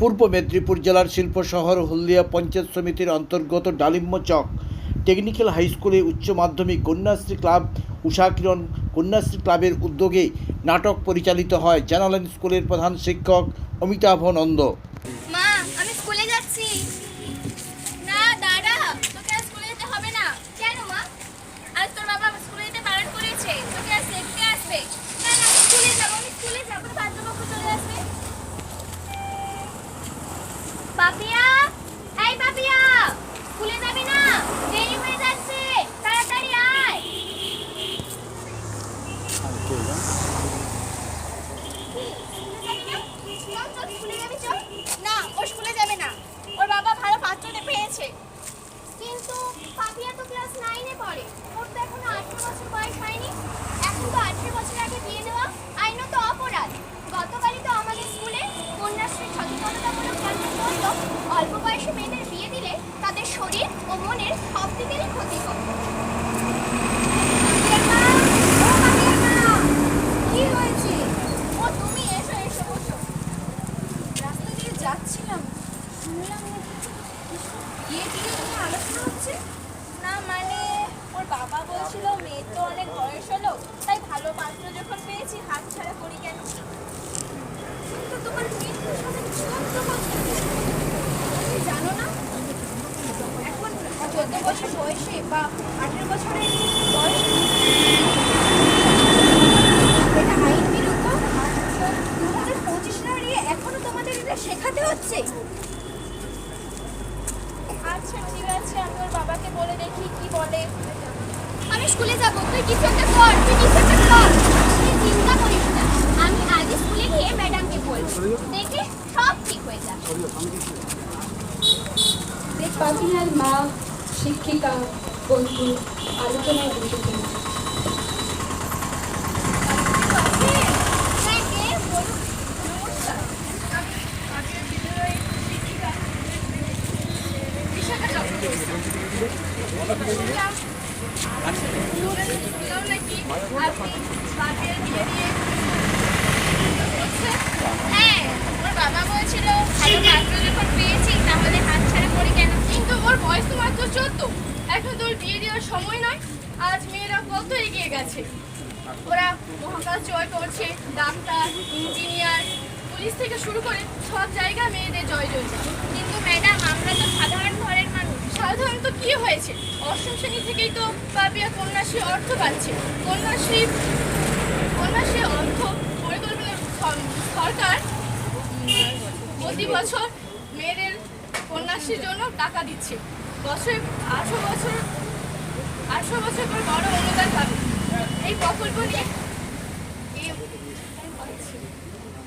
পূর্ব মেদিনীপুর জেলার শিল্প শহর হলদিয়া পঞ্চায়েত সমিতির অন্তর্গত ডালিম্ব চক টেকনিক্যাল হাই স্কুলে উচ্চ মাধ্যমিক কন্যাশ্রী ক্লাব উষাকিরণ কন্যাশ্রী ক্লাবের উদ্যোগে নাটক পরিচালিত হয়। জানালেন স্কুলের প্রধান শিক্ষক অমিতাভ নন্দ মা আমি স্কুলে যাচ্ছি না দাঁড়া তোকে আর স্কুলে যেতে হবে না কেন মা আজ তোর বাবা স্কুলে যেতে বারণ করেছে তোকে আজ দেখতে আসবে না না আমি স্কুলে যাব আমি স্কুলে যাব বাদ্যপক্ষ চলে আসবে পাপিয়া এই পাপিয়া স্কুলে যাবি না দেরি হয়ে যাচ্ছে তাড়াতাড়ি আয় চল, চল, স্কুলে যাবি, চল। না, ও স্কুলে যাবে না। ওর বাবা ভালো পেয়েছে। কিন্তু পাপিয়া তো ক্লাস নাইনে পড়ে। ওর তো আঠেরো বছর বয়স হয়নি। এখন তো আঠেরো বছর আগে দেওয়া অপরাধ। গতকালই তো আমাদের স্কুলে অল্প বয়সে মেয়েদের বিয়ে দিলে তাদের শরীর ও মনের সব দিকেরই ক্ষতি হয় কি হয়েছে ও তুমি এসো এসো বসো রাস্তা দিয়ে যাচ্ছিলাম শুনলাম বিয়ে টিয়ে নিয়ে আলোচনা হচ্ছে না মানে ওর বাবা বলছিল মেয়ের তো অনেক বয়স হলো তাই ভালো পাত্র যখন পেয়েছি হাত ছাড়া করি কেন কিন্তু তোমার মেয়ে তো সবাই চোদ্দ বছর তুমি জানো না এখন চোদ্দ বছর বয়সে বা আঠেরো বছরের বয়সে এটা আইন বিরুদ্ধ দু হাজার পঁচিশ দাঁড়িয়ে এখনও তোমাদের এটা শেখাতে হচ্ছে? আচ্ছা ঠিক আছে আমি ওর বাবাকে বলে দেখি কি বলে। আমি স্কুলে যাব তুই কিছু একটা কর তুই কিছু একটা কর। তুই চিন্তা করিস না আমি আগে স্কুলে গিয়ে ম্যাডামকে বলব। দেখে সব ঠিক হয়ে যাবে। পাপিয়ার মা শিক্ষিকা বন্ধু আলোচনায় বসেছেন হ্যাঁ, কে? বলুন। নমস্কার। আমি আগের বিদ্যালয়ের শিক্ষিকা বিশাখা চক্রবর্তী। শুনলাম শুনলাম নাকি আপনি বাপের বিয়ে দিয়ে হচ্ছে? হ্যাঁ, ওর বাবা বলছিল ভালো পাত্র যখন পেয়েছি তাহলে হাত ছাড়া করে কেন কিন্তু ওর বয়স তো মাত্র চোদ্দ এখন তোর বিয়ে দেওয়ার সময় নয় আজ মেয়েরা কত এগিয়ে গেছে ওরা মহাকাশ জয় করছে। ডাক্তার, ইঞ্জিনিয়ার, পুলিশ থেকে শুরু করে সব জায়গায় মেয়েদের জয় জয়ছে কিন্তু ম্যাডাম, আমরা তো সাধারণ ঘরের মানুষ। সাধারণত কি হয়েছে? অষ্টম শ্রেণি থেকেই তো পাপিয়া কন্যাশ্রী অর্থ পাচ্ছে। কন্যাশ্রী কন্যাশ্রী অর্থ পরিকল্পনা সরকার প্রতি বছর মেয়েদের কন্যাশ্রীর জন্য টাকা দিচ্ছে। বছরে আঠারো বছর আঠারো বছর পর বড় অনুদান পাবে। এই প্রকল্প নিয়ে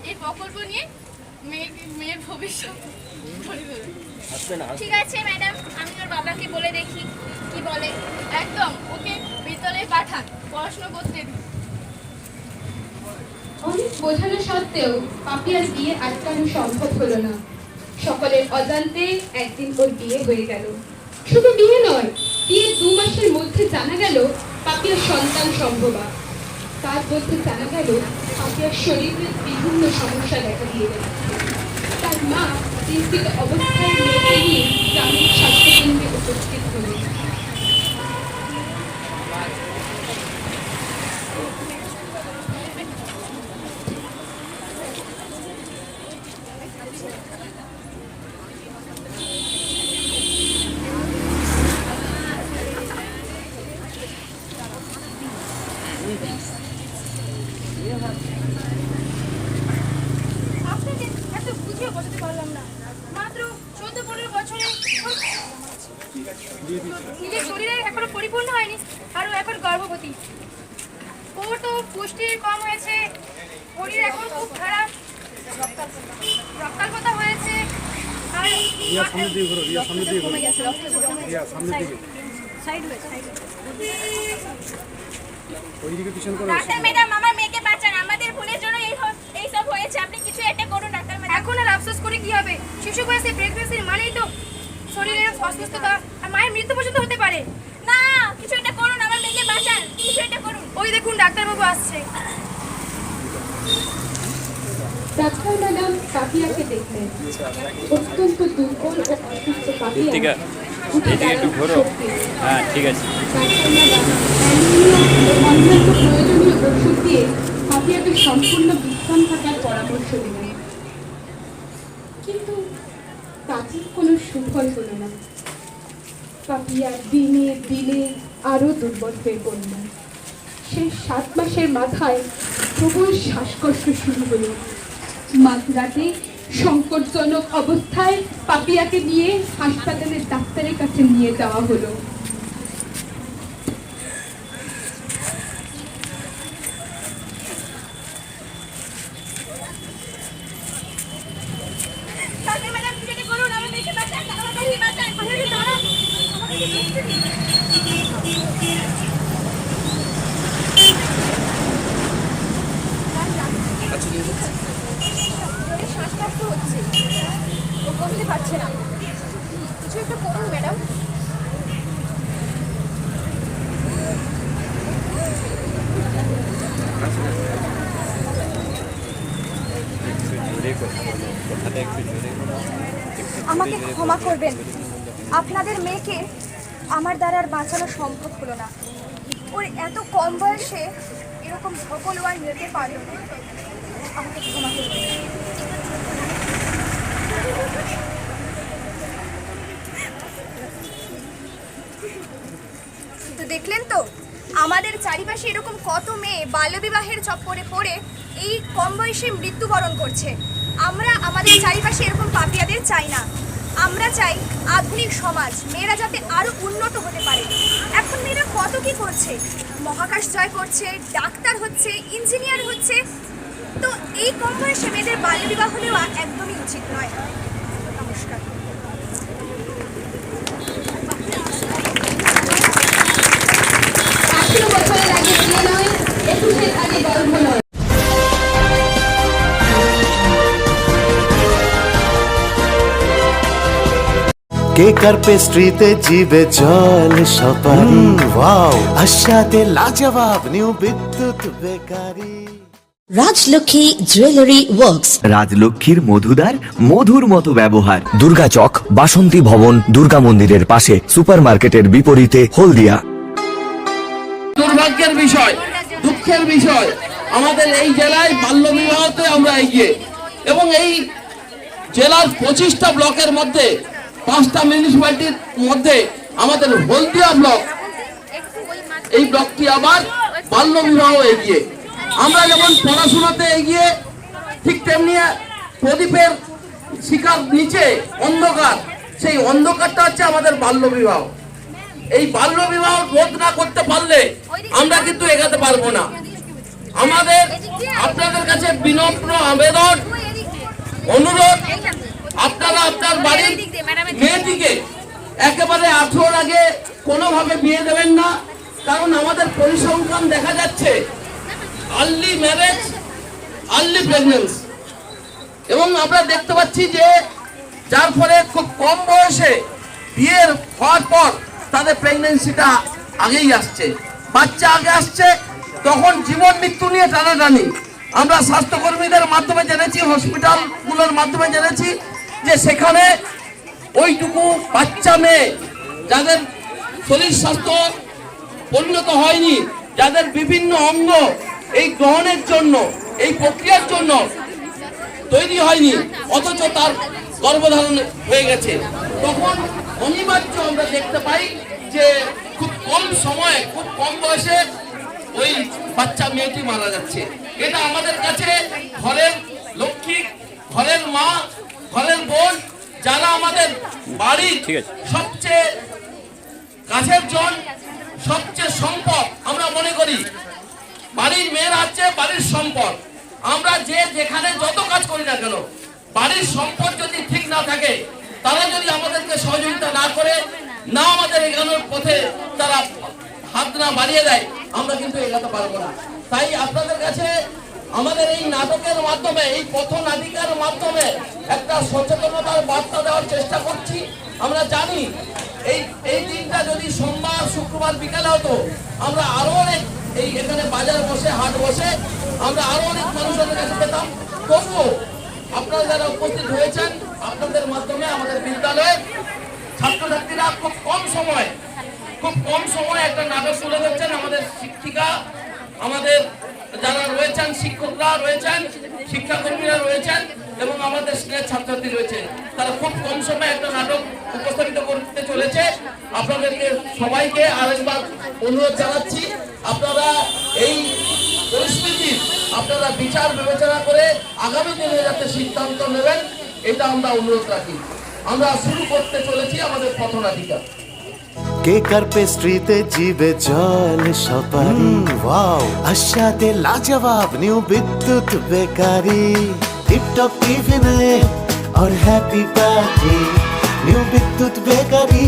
এই- প্রকল্প নিয়ে মেয়ে মেয়ের ভবিষ্যৎ ঠিক আছে ম্যাডাম আমি ওর বাবাকে বলে দেখি কি বলে। একদম ওকে বিদ্যালয়ে পাঠান পড়াশোনা করতে দিন। অনেক বোঝানো সত্ত্বেও পাপিয়ার বিয়ে আটকানো সম্ভব হলো না। সকলের অজান্তে একদিন ওর বিয়ে হয়ে গেল। শুধু বিয়ে নয় বিয়ের দু মাসের মধ্যে জানা গেল পাপিয়ার সন্তান সম্ভবা। তার বলতে জানা গেল আপনার শরীরে বিভিন্ন সমস্যা দেখা দিয়ে তার মা চিন্তিত অবস্থায় মেয়েকে নিয়ে গ্রামের স্বাস্থ্যকেন্দ্রে উপস্থিত হলেন। পারলাম না। মাত্র চোদ্দ পনেরো বছরে নিজের শরীরে এখনও পরিপূর্ণ হয়নি আর ও এখন গর্ভবতী। ওর তো পুষ্টির কম হয়েছে শরীর এখন খুব খারাপ। রক্তাল্পতা হয়েছে আর ডাক্তার ম্যাডাম আমার মেয়েকে বাঁচান আমাদের ভুলের জন্য এই এই সব হয়েছে আপনি কিছু একটা করুন ডাক্তার ম্যাডাম। এখন আর আফসোস করে কি হবে? শিশু বয়সে প্রেগন্যান্সির মানেই তো শরীরের অসুস্থতা আর মায়ের মৃত্যু পর্যন্ত হতে পারে। না কিছু একটা করুন আমার মেয়েকে বাঁচান কিছু একটা করুন। ওই দেখুন ডাক্তারবাবু আসছে। ডাক্তার ম্যাডাম পাপিয়াকে দেখলেন। অত্যন্ত দুর্বল ও অসুস্থ পাপিয়া। এদিকে একটু ঘোরো। হ্যাঁ ঠিক আছে। অন্যান্য প্রয়োজনীয় ওষুধ দিয়ে পাপিয়াকে সম্পূর্ণ বিশ্রাম থাকার পরামর্শ দিলেন। কিন্তু তাতেও কোনো সুফল হলো না। পাপিয়া দিনে দিনে আরও দুর্বল হয়ে পড়ল সেই সাত মাসের মাথায় প্রবল শ্বাসকষ্ট শুরু হলো। মাঝরাতে সংকটজনক অবস্থায় পাপিয়াকে নিয়ে হাসপাতালের ডাক্তারের কাছে নিয়ে যাওয়া হলো ডাক্তার ম্যাডাম কিছু একটা করুন আমার মেয়েকে বাঁচান আমার মেয়েকে বাঁচান আমাকে দাঁড়ান আমাকে দেখতে দিন ওর শ্বাসকষ্ট হচ্ছে ও বলতে পারছে না। কিছু একটা করুন, ম্যাডাম। আমাকে ক্ষমা করবেন। আপনাদের মেয়েকে আমার দ্বারা আর বাঁচানো সম্ভব হলো না। ওর এত কম বয়সে এরকম ধকল আর নিতে পারল আমাকে ক্ষমা করবেন। তো দেখলেন তো, আমাদের চারিপাশে এরকম কত মেয়ে বাল্যবিবাহের চক্করে পড়ে এই কম বয়সে মৃত্যুবরণ করছে। আমরা আমাদের চারিপাশে এরকম পাপিয়াদের চাই না। আমরা চাই আধুনিক সমাজ, মেয়েরা যাতে আরও উন্নত হতে পারে। এখন মেয়েরা কত কি করছে? মহাকাশ জয় করছে, ডাক্তার হচ্ছে, ইঞ্জিনিয়ার হচ্ছে তো এই কম বয়সে মেয়েদের বাল্যবিবাহ নেওয়া একদমই উচিত নয়। নমস্কার। আঠেরো বছরের আগে বিয়ে নয় একুশের আগে গর্ভ নয়। কেক আর পেস্ট্রিতে জিবে জল সপারি ওয়াও আশাতে লাজবাব new Bidyut bakery. Rajlakshmi jewellery works রাজলক্ষ্মীর মধুদার মধুর মতো ব্যবহার। দুর্গা চক বাসন্তী ভবন দুর্গা মন্দিরের পাশে সুপারমার্কেটের বিপরীতে হলদিয়া। দুর্ভাগ্যের বিষয় দুঃখের বিষয় আমাদের এই জেলায় বাল্য বিবাহতে আমরা এগিয়ে। এবং এই জেলার পঁচিশটা ব্লকের মধ্যে পাঁচটা মিউনিসিপ্যালিটির মধ্যে আমাদের হলদিয়া ব্লক। এই ব্লকটি আবার বাল্য বিবাহ এগিয়ে। আমরা যেমন পড়াশোনাতে এগিয়ে ঠিক তেমনি প্রদীপের শিকার নিচে অন্ধকার, সেই অন্ধকারটা হচ্ছে আমাদের বাল্য বিবাহ এই বাল্য বিবাহ রোধ না করতে পারলে আমরা কিন্তু এগাতে পারব না। আমাদের, আপনাদের কাছে বিনম্র আবেদন, অনুরোধ, আপনারা আপনার বাড়ির মেয়েটিকে একেবারে আঠেরোর আগে কোনোভাবে বিয়ে দেবেন না, কারণ আমাদের পরিসংখ্যান দেখা যাচ্ছে আর্লি ম্যারেজ আর্লি প্রেগনেন্সি এবং আমরা দেখতে পাচ্ছি যে যার ফলে খুব কম বয়সে বিয়ের হওয়ার পর তাদের প্রেগনেন্সিটা আগেই আসছে। বাচ্চা আগে আসছে, তখন জীবন মৃত্যু নিয়ে টানাটানি। আমরা স্বাস্থ্যকর্মীদের মাধ্যমে জেনেছি হসপিটালগুলোর মাধ্যমে জেনেছি যে সেখানে ওইটুকু বাচ্চা মেয়ে যাদের শরীর স্বাস্থ্য পরিণত হয়নি, যাদের বিভিন্ন অঙ্গ এই গ্রহণের জন্য এই প্রক্রিয়ার জন্য তৈরি হয়নি অথচ তার গর্ভধারণ হয়ে গেছে। তখন অনিবার্য আমরা দেখতে পাই যে খুব কম সময়ে খুব কম বয়সে ওই বাচ্চা মেয়েটি মারা যাচ্ছে। এটা আমাদের কাছে ঘরের লক্ষ্মী ঘরের মা ঘরের বোন যারা আমাদের বাড়ির সবচেয়ে কাছের জন সবচেয়ে সম্পদ আমরা মনে করি। বাড়ির মেয়েরা হচ্ছে বাড়ির সম্পদ। আমরা যে যেখানে যত কাজ করি না কেন, বাড়ির সম্পদ যদি ঠিক না থাকে, তারা যদি আমাদেরকে সহযোগিতা না করে, না আমাদের এগানোর পথে তারা হাত না বাড়িয়ে দেয়, আমরা কিন্তু এগাতে পারব না। তাই আপনাদের কাছে আমাদের এই নাটকের মাধ্যমে, এই পথ নাটিকার মাধ্যমে একটা সচেতনতার বার্তা দেওয়ার চেষ্টা করছি। আমরা জানি, এই এই দিনটা যদি সোমবার, শুক্রবার বিকালে হতো, আমরা আরও অনেক এই এখানে বাজার বসে, হাট বসে আমরা আরও অনেক মানুষের কাছে পেতাম। তবুও আপনারা যারা উপস্থিত হয়েছেন, আপনাদের মাধ্যমে আমাদের বিদ্যালয়ের ছাত্রছাত্রীরা খুব কম সময়, খুব কম সময় একটা নাটক তুলে ধরছেন আমাদের শিক্ষিকা, আমাদের যারা রয়েছেন, শিক্ষকরা রয়েছেন, শিক্ষাকর্মীরা রয়েছেন, এবং আমাদের স্কুলের ছাত্রছাত্রী রয়েছে। তারা খুব কম সময়ে একটা নাটক উপস্থাপিত করতে চলেছে। আপনাদেরকে সবাইকে আরেকবার অনুরোধ জানাচ্ছি। আপনারা এই পরিস্থিতির আপনারা বিচার বিবেচনা করে আগামী দিনে যাতে সিদ্ধান্ত নেবেন এটা আমরা অনুরোধ রাখি। আমরা শুরু করতে চলেছি আমাদের পথনাধিকার কেক আর পেস্ট্রিতে জিবে জল সপারি? ওয়াও। আশাতে লাজবাব নিউ বিদ্যুৎ বেকারি। টিপটপ টিফিনে or happy party. New Bidyut bakery.